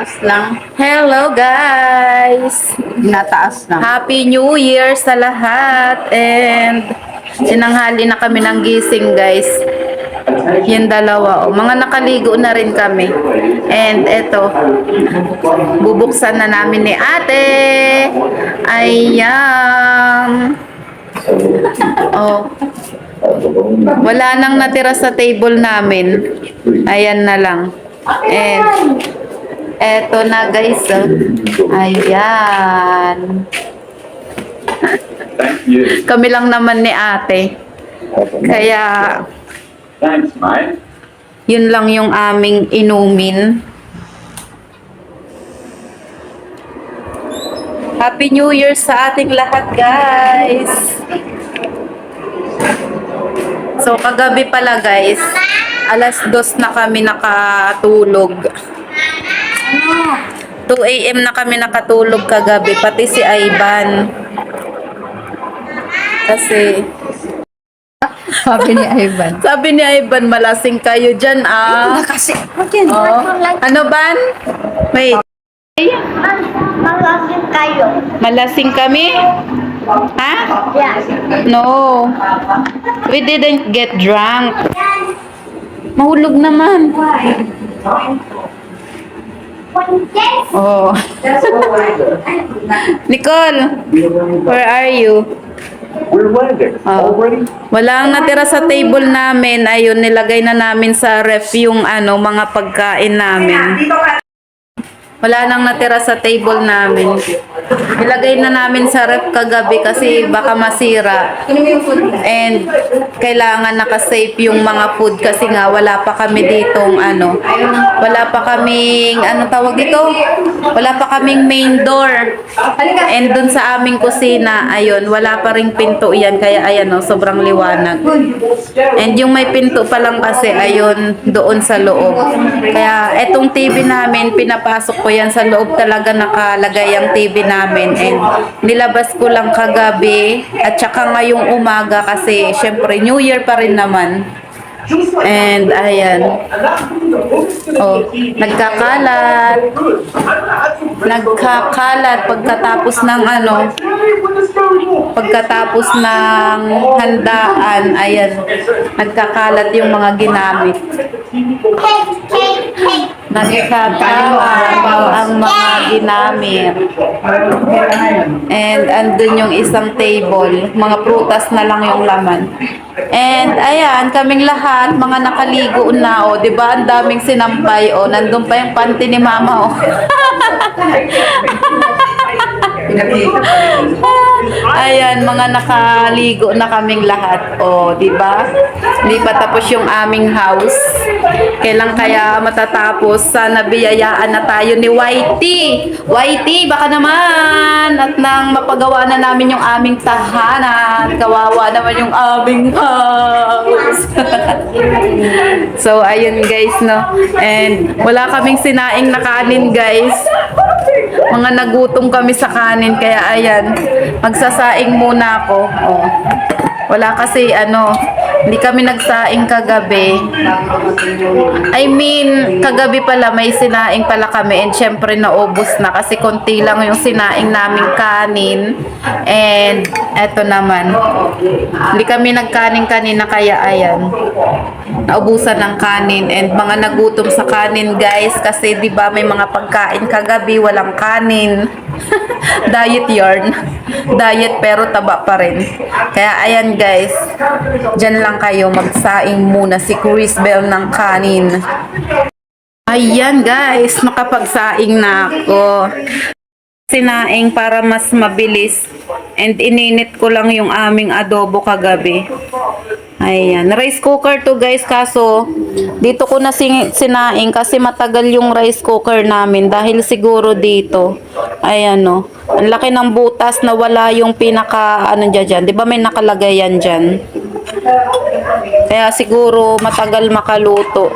Taas lang. Hello guys! Nataas lang. Happy New Year sa lahat and sinanghali na kami ng gising guys. Yung dalawa, oh. mga nakaligo na rin kami. And eto, bubuksan na namin ni ate. Ayan. Oh. Wala nang natira sa table namin. Ayan na lang. And eto na guys. oh. Ayan. Thank you. Kami lang naman ni ate. Kaya Thanks, mate. yun lang yung aming inumin. Happy New Year sa ating lahat, guys! So, kagabi pala, guys, alas dos na kami nakatulog. 2 a.m. na kami nakatulog kagabi, pati si Ivan. Kasi, Sabi ni Ivan. sabi ni Ivan, malasing kayo dyan, ah. Kasi, okay. Oh. Ano ban? Wait, Malaking kayo. malasing kami? Ha? Yes. No. We didn't get drunk. Mahulog naman. Oh. Nicole, where are you? We're landing. Oh. Already? Walang natira sa table namin. Ayun, nilagay na namin sa ref yung ano, mga pagkain namin. Wala nang natira sa table namin. Nilagay na namin sa ref kagabi kasi baka masira. And kailangan nakasafe yung mga food kasi nga wala pa kami ditong ano. Wala pa kaming, ano tawag dito? Wala pa kaming main door. And dun sa aming kusina, ayun, wala pa ring pinto yan. Kaya ayan o, sobrang liwanag. And yung may pinto pa lang kasi, ayun, doon sa loob. Kaya etong TV namin, pinapasok ko yan sa loob talaga nakalagay ang TV namin. And nilabas ko lang kagabi at saka ngayong umaga kasi syempre New Year pa rin naman. And ayan. Oh, nagkakalat. Nagkakalat pagkatapos ng ano, pagkatapos ng handaan, ayan, nagkakalat yung mga ginamit. Nagkakalat ang mga ginamit. And andun yung isang table, mga prutas na lang yung laman. And ayan, kaming lahat, mga nakaligo na, o, di ba? Ang daming sinampay, o, nandun pa yung panty ni mama, o. Ayan, mga nakaligo na kaming lahat. O, di ba? Hindi pa tapos yung aming house. Kailan kaya matatapos? Sana biyayaan na tayo ni Whitey. Whitey, baka naman. At nang mapagawa na namin yung aming tahanan. Kawawa naman yung aming house. so, ayun guys, no. And wala kaming sinaing na kanin, guys. Mga nagutom kami sa kanin, kaya ayan, magsasaing muna ako. Oh. Wala kasi ano, hindi kami nagsaing kagabi. I mean, kagabi pala may sinaing pala kami and syempre naubos na kasi konti lang yung sinaing naming kanin. And eto naman, hindi kami nagkanin kanina kaya ayan, naubusan ng kanin and mga nagutom sa kanin guys kasi 'di ba may mga pagkain kagabi walang kanin. Diet yarn. Diet pero taba pa rin. Kaya ayan guys, dyan lang kayo magsaing muna si Chris Bell ng kanin. Ayan guys, nakapagsaing na ako. Sinaing para mas mabilis and ininit ko lang yung aming adobo kagabi. Ayan, rice cooker to guys kaso dito ko na sinaing kasi matagal yung rice cooker namin dahil siguro dito. Ayan no. Ang laki ng butas na wala yung pinaka ano dyan dyan. Di ba may nakalagay yan dyan? Kaya siguro matagal makaluto.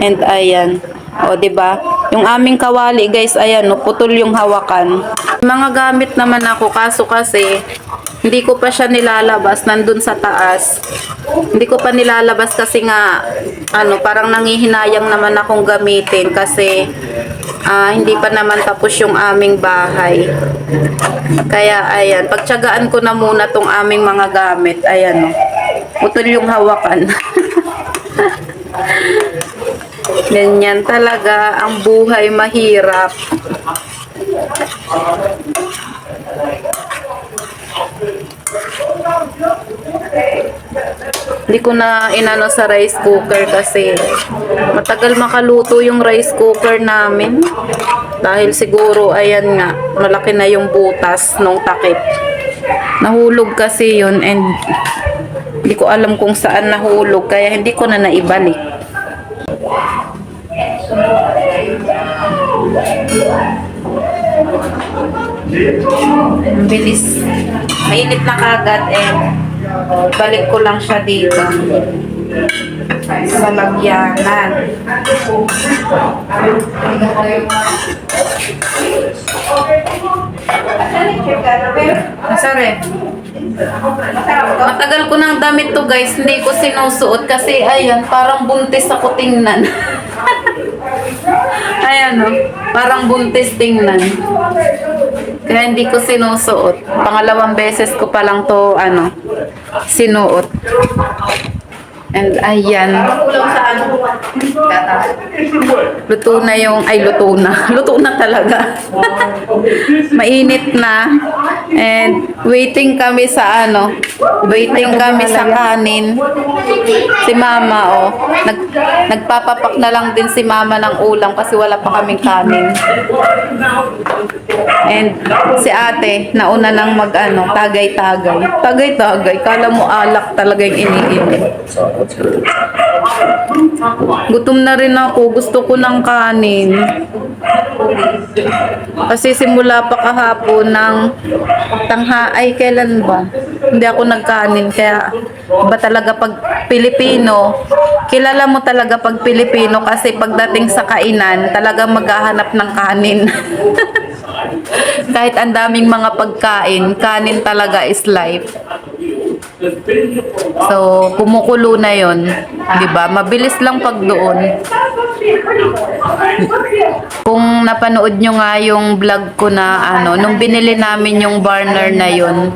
And ayan. O, ba? Yung aming kawali, guys, ayan, no, putol yung hawakan. Mga gamit naman ako, kaso kasi, hindi ko pa siya nilalabas, nandun sa taas. Hindi ko pa nilalabas kasi nga, ano, parang nangihinayang naman akong gamitin kasi ah, hindi pa naman tapos yung aming bahay. Kaya ayan, pagtsagaan ko na muna tong aming mga gamit. Ayan o. Putol yung hawakan. Ganyan talaga ang buhay mahirap. Hindi ko na inano sa rice cooker kasi matagal makaluto yung rice cooker namin. Dahil siguro, ayan nga, malaki na yung butas nung takip. Nahulog kasi yun and hindi ko alam kung saan nahulog kaya hindi ko na naibalik. Ang bilis. Mainit na kagad eh. Balik ko lang siya dito. Sa lagyanan. Masarap. Matagal ko ng damit to guys, hindi ko sinusuot kasi ayan, parang buntis ako tingnan. ayan o, parang buntis tingnan. Kaya hindi ko sinusuot. Pangalawang beses ko pa lang to, ano, sinuot. And ayan. Luto na yung, ay luto na. Luto na talaga. Mainit na. And waiting kami sa ano, waiting kami sa kanin. Si mama, oh. Nag, nagpapapak na lang din si mama ng ulam kasi wala pa kaming kanin. And si ate, nauna nang mag ano, tagay-tagay. Tagay-tagay. Kala mo alak talaga yung iniinit. Gutom na rin ako. Gusto ko ng kanin. Kasi simula pa kahapon ng tangha, ay kailan ba? Hindi ako nagkanin. Kaya ba talaga pag Pilipino, kilala mo talaga pag Pilipino kasi pagdating sa kainan, talaga maghahanap ng kanin. Kahit ang daming mga pagkain, kanin talaga is life. So, kumukulo na yon, 'di ba? Mabilis lang pag doon. Kung napanood nyo nga yung vlog ko na ano, nung binili namin yung burner na yon.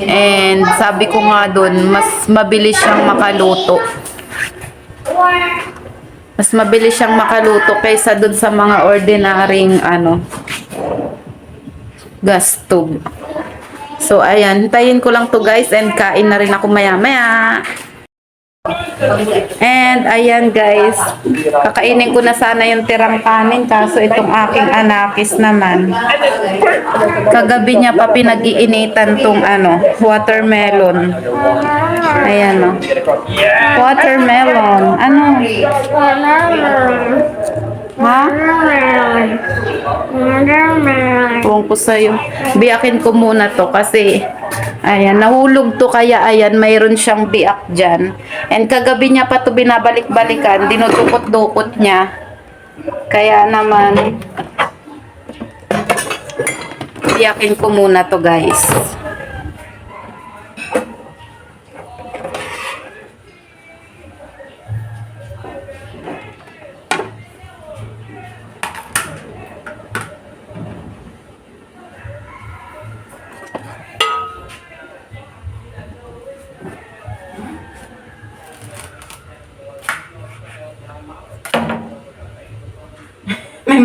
And sabi ko nga doon, mas mabilis siyang makaluto. Mas mabilis siyang makaluto kaysa doon sa mga ordinaryong ano, gas stove. So, ayan. Hintayin ko lang to guys and kain na rin ako maya-maya. And, ayan guys. Kakainin ko na sana yung tirang kanin kaso itong aking anakis naman. Kagabi niya pa pinag-iinitan tong ano, watermelon. Ayan o. Watermelon. Ano? Ha? Tuwang ko sa'yo. Biyakin ko muna to kasi ayan, nahulog to kaya ayan, mayroon siyang biak dyan. And kagabi niya pa to binabalik-balikan, dinudukot-dukot niya. Kaya naman, biyakin ko muna to guys.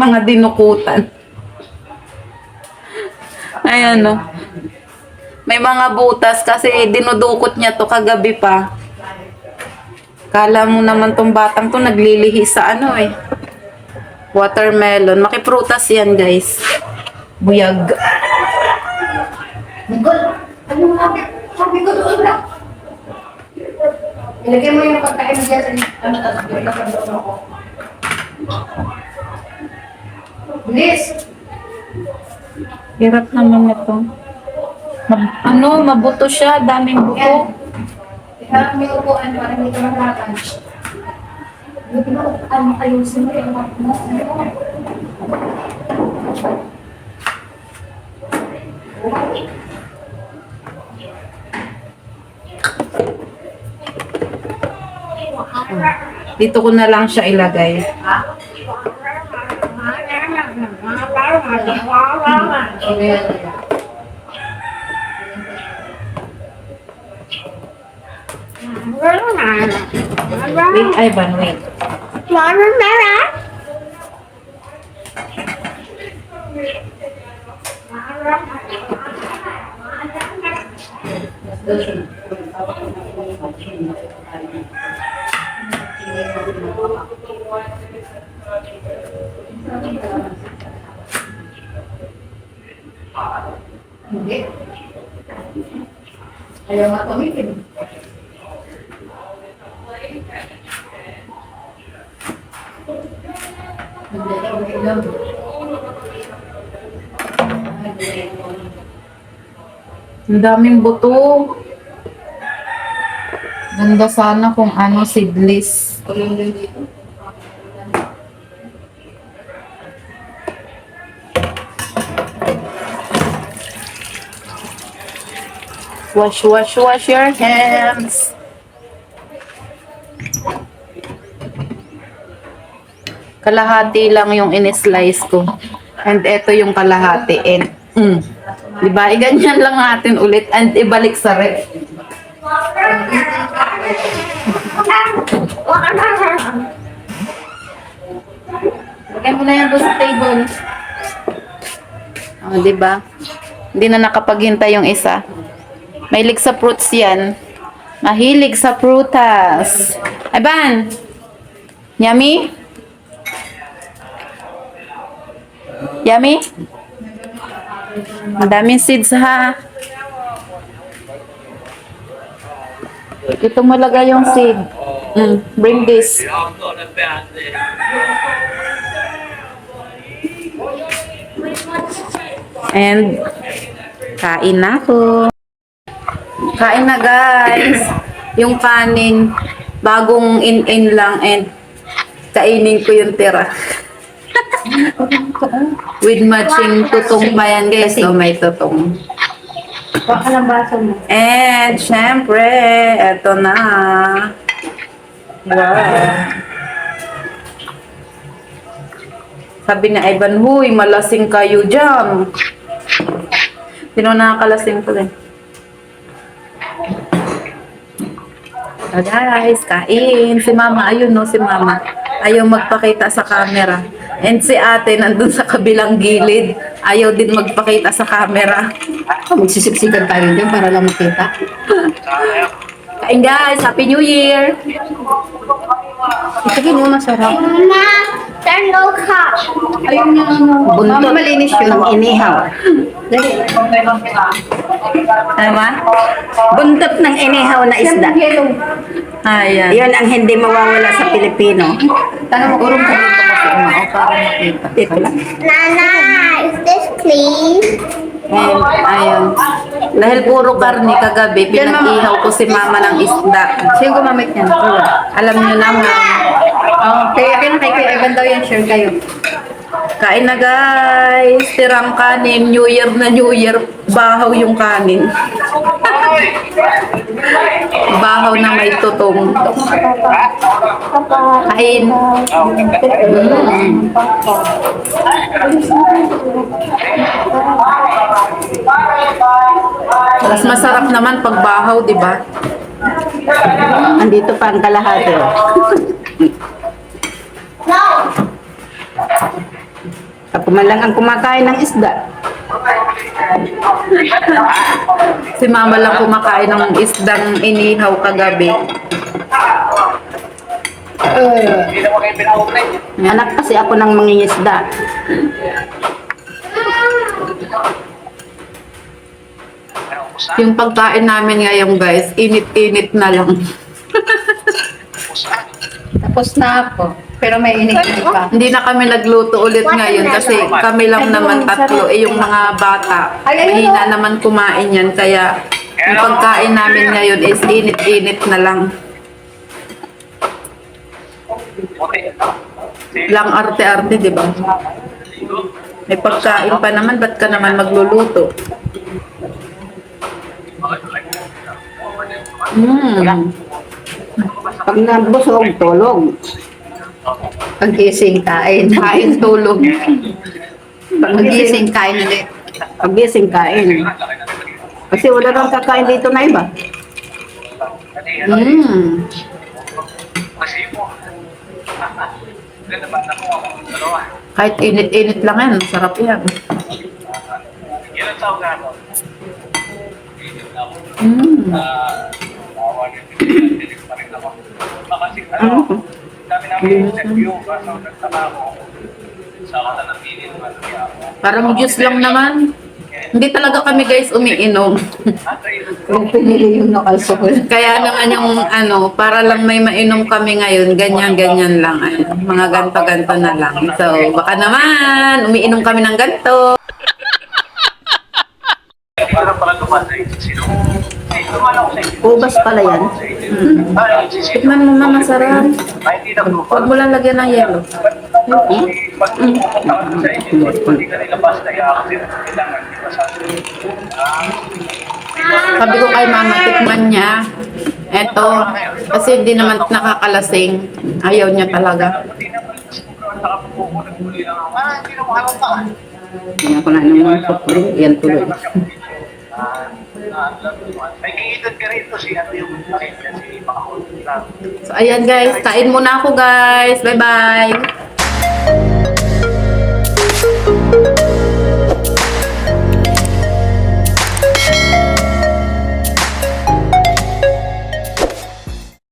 Mga dinukutan. Ayan o. May mga butas kasi dinudukot niya to kagabi pa. Kala mo naman tong batang to naglilihi sa ano eh. Watermelon. Makiprutas yan guys. Buyag. Ano? Sabi ko doon na. Ilagay mo yung pagkain dyan. Ano, tapos ako. Bilis! Hirap naman ito. Ma- ano, mabuto siya. Daming buto. Iharap mo yung upuan para hindi ka mahakan. Buti mo, ano, ayusin mo yung mga mo. Dito ko na lang siya ilagay. mình cũng khó lắm à cái này là biết ai bệnh nguyện nói với bé đó Thank you. Hindi. Ayaw nga tumitin. Hindi, okay lang. Ang daming buto. Ganda sana kung ano, seedless. Wash, wash, wash your hands. Kalahati lang yung in-slice ko. And ito yung kalahati. And, mm, di ba? Iganyan lang natin ulit and ibalik sa ref. Lagyan mo na yan doon sa table. Oh, di ba? Hindi na nakapaghintay yung isa. Mahilig sa fruits yan. Mahilig sa prutas. Ivan! Yummy? Yummy? Ang daming seeds ha. Ito mo lagay yung seed. Mm, bring this. And kain na ako. Kain na guys. Yung kanin, bagong in-in lang and kainin ko yung tira. With matching tutong pa yan guys. So may tutong. Baka ng baso mo. And syempre, eto na. Wow. Sabi ni Ivan, huy, malasing kayo dyan. Sino nakakalasing ko din? Ah, guys, kain. Si mama, ayun no, si mama. Ayaw magpakita sa camera. And si ate, nandun sa kabilang gilid. Ayaw din magpakita sa camera. Magsisiksikan tayo dyan para lang makita. Kain guys, Happy New Year! Sige mo, masarap. Mama, cup. Ayaw niya ano. Buntot. Mama, malinis yun. Ang inihaw. Dali. Tama? Buntot ng inihaw na isda. Ayan. Yan ang hindi mawawala sa Pilipino. Tanong mo, urong ka dito kasi umao para makita. Dito lang. Nana, is this clean? And, ayun. Dahil puro karni kagabi, pinag-ihaw ko si mama ng isda. Sino gumamit niyan? Alam niyo naman. Oh, kay Evan daw yan, share kayo. Kain na guys. Tirang kanin. New Year na New Year. Bahaw yung kanin. Bahaw na may tutong. Kain. Mm. Mas masarap naman pag bahaw, di ba? Andito pa ang kalahati. oh. Ako man lang ang kumakain ng isda. Si mama lang kumakain ng isdang inihaw kagabi. Anak kasi ako ng mangingisda. Yung pagkain namin ngayon guys, init-init na lang. Tapos na ako. Pero may inig pa. Hindi na kami nagluto ulit ngayon kasi kami lang naman tatlo. Eh yung mga bata, mahina naman kumain yan. Kaya yung pagkain namin ngayon is init-init na lang. Lang arte-arte, di ba? May pagkain pa naman, ba't ka naman magluluto? Mm. Pag nabusog, tulog. Pag-ising kain. Kain tulog. Magising, kain ulit. Pagising, kain. Kasi wala nang kakain dito na iba. Mm. Kahit init-init lang yan, masarap yan. Mm. Ano? Parang juice lang naman. Hindi talaga kami guys umiinom. Kung pinili yung no-alcohol. Kaya naman yung ano, para lang may mainom kami ngayon, ganyan-ganyan lang. Ayun, mga ganto-ganto na lang. So, baka naman, umiinom kami ng ganto. Ubas pala yan. Tikman mo na masarap. Huwag mo lang lagyan ng yelo. Sabi ko kay mama, tikman niya. Eto, kasi hindi naman nakakalasing. Ayaw niya talaga. Tingnan ko na yung sukli. Yan tuloy. May kiitan ka rito si ano yung kasi makakot lang. So ayan guys, kain muna ako guys. Bye bye!